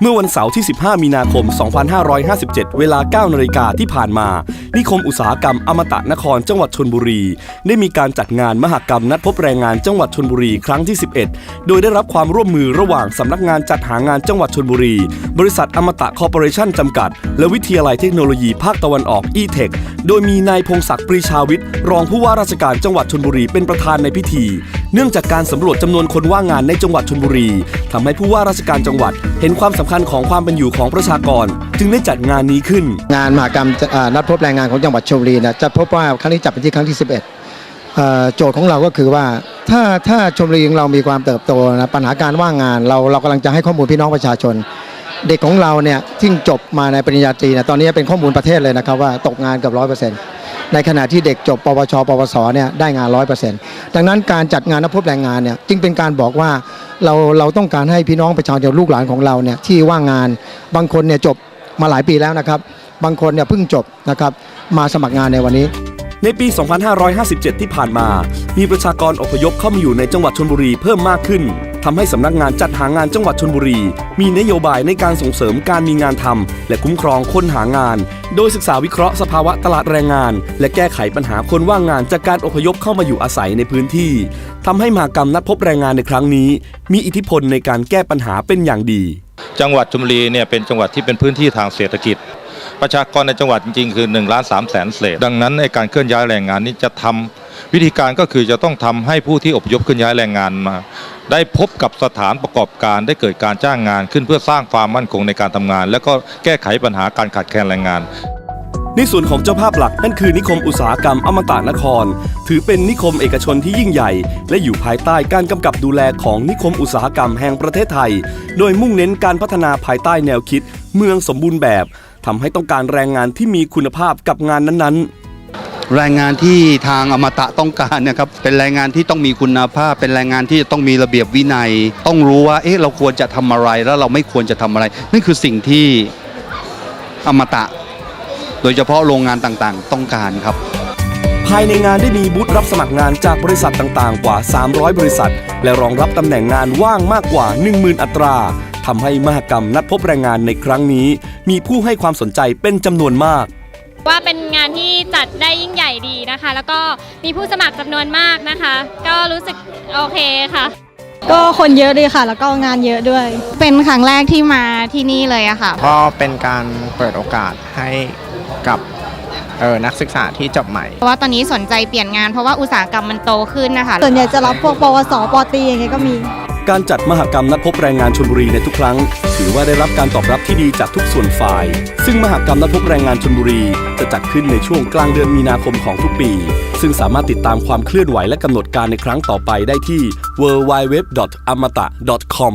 เมื่อวันเสาร์ที่ 15 มีนาคม 2557 เวลา 9 นาฬิกาที่ผ่านมา นิคมอุตสาหกรรมอมตะนครจังหวัดชนบุรี ได้มีการจัดงานมหกรรมนัดพบแรงงานจังหวัดชนบุรีครั้งที่ 11 โดยได้รับความร่วมมือระหว่างสำนักงานจัดหางานจังหวัดชนบุรี บริษัทอมตะคอร์ปอเรชั่นจำกัด และวิทยาลัยเทคโนโลยีภาคตะวันออก e-tech โดยมีนายพงศักดิ์ปรีชาวิทย์รองผู้ว่าราชการจังหวัดชนบุรีเป็นประธานในพิธี เนื่องจากการสำรวจจำนวนคนว่างงานในจังหวัดชนบุรีทำให้ผู้ว่าราชการจังหวัด เห็นความสำคัญของความเป็นอยู่ของประชากร จึงได้จัดงานนี้ขึ้น งานมหกรรมอ่านัดพบแรงงานของจังหวัดชลบุรีนะจะพบว่าครั้งนี้จัดเป็นที่ครั้งที่ 11เอ่อโจทย์ของเราก็คือว่าถ้าถ้าชลบุรีของเรามีความเติบโตนะปัญหาการว่างงานเราเรากำลังจะให้ข้อมูลพี่น้องประชาชน เด็กของเราเนี่ยที่จบมาในปริญญาตรีเนะตอนนี้เป็นข้อมูลประเทศเลยนะครับว่าตกงานเกับร้อยเปอร์เซ็นต์ ในขณะที่เด็กจบปวช ปวสเนี่ยได้งานร้อยเปอร์เซ็นต์ดังนั้นการจัดงานนัดพบแรงงานเนี่ยจึงเป็นการบอกว่าเราเราต้องการให้พี่น้องประชาชนลูกหลานของเราเนี่ยที่ว่างงานบางคนเนี่ยจบมาหลายปีแล้วนะครับ บางคนเนี่ยเพิ่งจบนะครับมาสมัครงานในวันนี้ ในปี 2557 ที่ผ่านมา มีประชากรอพยพเข้ามาอยู่ในจังหวัดชนบุรีเพิ่มมากขึ้น ทำให้สำนักงานจัดหางานจังหวัดชนบุรี มีนโยบายในการส่งเสริมการมีงานทำและคุ้มครองคนหางาน โดยศึกษาวิเคราะห์สภาวะตลาดแรงงาน และแก้ไขปัญหาคนว่างงานจากการอพยพเข้ามาอยู่อาศัยในพื้นที่ทำให้มากรรมนัดพบแรงงานในครั้งนี้ มีอิทธิพลในการแก้ปัญหาเป็นอย่างดี จังหวัดชลบุรีเนี่ยเป็นจังหวัดที่เป็นพื้นที่ทางเศรษฐกิจ ประชากรในจังหวัดจริงๆคือ1ล้าน3แสนเศษดังนั้นในการเคลื่อนย้ายแรงงานนี้จะทำวิธีการก็คือจะต้องทำให้ผู้ที่อพยพเคลื่อนย้ายแรงงานมา ได้พบกับสถานประกอบการได้เกิดการจ้างงานขึ้นเพื่อสร้างความมั่นคงในการทำงาน และก็แก้ไขปัญหาการขาดแคลนแรงงาน ในส่วนของเจ้าภาพหลักนั่นคือนิคมอุตสาหกรรมอมตะนคร ถือเป็นนิคมเอกชนที่ยิ่งใหญ่ และอยู่ภายใต้การกำกับดูแลของนิคมอุตสาหกรรมแห่งประเทศไทย โดยมุ่งเน้นการพัฒนาภายใต้แนวคิด เมืองสมบูรณ์แบบทำให้ต้องการแรงงานที่มีคุณภาพกับงานนั้นๆ แรงงานที่ทางอมตะต้องการเนะครับเป็นแรงงานที่ต้องมีคุณภาพ เป็นแรงงานที่จะต้องมีระเบียบวินัย ต้องรู้ว่าเอ๊ะเราควรจะทำอะไรแล้วเราไม่ควรจะทำอะไรนั่นคือสิ่งที่อมตะ โดยเฉพาะโรงงานต่างๆ ต้องการครับ ภายในงานได้มีบูธรับสมัครงานจากบริษัทต่างๆ กว่า 300 บริษัท และรองรับตำแหน่งงานว่างมากกว่า 10,000 อัตราทำให้มหกรรมนัดพบแรงงานในครั้งนี้ มีผู้ให้ความสนใจเป็นจำนวนมาก ว่าเป็นงาน ที่จัดได้ยิ่งใหญ่ดีนะคะ แล้วก็มีผู้สมัครจำนวนมากนะคะ ก็รู้สึกโอเคค่ะ ก็คนเยอะดีค่ะ แล้วก็งานเยอะด้วย เป็นครั้งแรกที่มาที่นี่เลยอะค่ะ ก็เป็นการเปิดโอกาสให้กับเออนักศึกษาที่จบใหม่ เพราะว่าตอนนี้สนใจเปลี่ยนงานเพราะว่าอุตสาหกรรมมันโตขึ้นนะคะ ส่วนใหญ่จะรับพวกปวสปตรีอย่างเงี้ยก็มี การจัดมหกรรมนัดพบแรงงานชนบุรีในทุกครั้ง ถือว่าได้รับการตอบรับที่ดีจากทุกส่วนฝ่าย ซึ่งมหกรรมนัดพบแรงงานชนบุรี จะจัดขึ้นในช่วงกลางเดือนมีนาคมของทุกปี ซึ่งสามารถติดตามความเคลื่อนไหวและกำหนดการในครั้งต่อไปได้ที่ www.amata.com